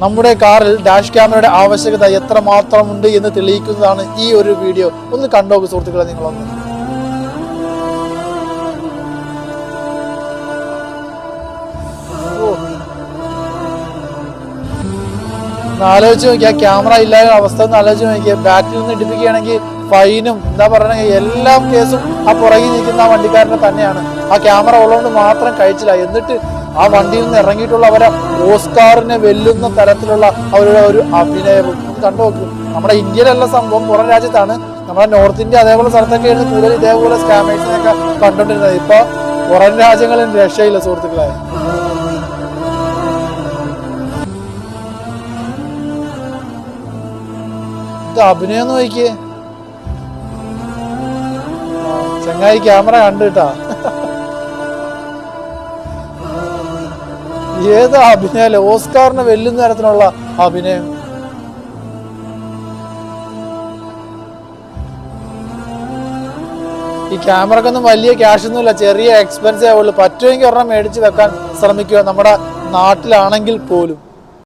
നമ്മുടെ കാറിൽ ഡാഷ് ക്യാമറയുടെ ആവശ്യകത എത്രമാത്രമുണ്ട് എന്ന് തെളിയിക്കുന്നതാണ് ഈ ഒരു വീഡിയോ ഒന്ന് കണ്ടോക്ക് സുഹൃത്തുക്കളെ നിങ്ങളൊന്ന്. ഒന്ന് ആലോചിച്ച് നോക്കിയാൽ ക്യാമറ ഇല്ലാത്ത അവസ്ഥ ഒന്ന് ആലോചിച്ച് നോക്കിയാൽ ബാറ്ററി നിന്ന് ഇടിപ്പിക്കുകയാണെങ്കിൽ ഫൈനും എന്താ പറയുക എല്ലാം കേസും ആ പുറകിൽ നിൽക്കുന്ന വണ്ടിക്കാരനെ തന്നെയാണ്. ആ ക്യാമറ ഉള്ളതുകൊണ്ട് മാത്രം കഴിച്ചില്ല. എന്നിട്ട് ആ വണ്ടിയിൽ നിന്ന് ഇറങ്ങിയിട്ടുള്ള അവരെ ഓസ്കാറിനെ വെല്ലുന്ന തരത്തിലുള്ള അവരുടെ ഒരു അഭിനയവും കണ്ടു നോക്കും. നമ്മുടെ ഇന്ത്യയിലല്ല സംഭവം പുറം രാജ്യത്താണ്. നമ്മുടെ നോർത്ത് ഇന്ത്യ അതേപോലെ സ്ഥലത്തൊക്കെ ആയിരുന്നു കൂടുതൽ ഇതേപോലെ സ്കാമേഴ്സിനൊക്കെ കണ്ടുകൊണ്ടിരുന്നത്. ഇപ്പൊ പുറം രാജ്യങ്ങളിൽ രക്ഷയില്ല സുഹൃത്തുക്കളെ. അഭിനയം നോക്കിയേ. ചങ്ങായി ക്യാമറ കണ്ടു കേട്ടാ ഏത് അഭിനയല്ലേ? ഓസ്കാറിനെ വെല്ലുന്ന തരത്തിലുള്ള അഭിനയം. ഈ ക്യാമറക്കൊന്നും വലിയ ക്യാഷ് ഒന്നുമില്ല ചെറിയ എക്സ്പെൻസേ ഉള്ളൂ. പറ്റുമെങ്കിൽ ഒരെണ്ണം മേടിച്ച് വെക്കാൻ ശ്രമിക്കുക. നമ്മുടെ നാട്ടിലാണെങ്കിൽ പോലും.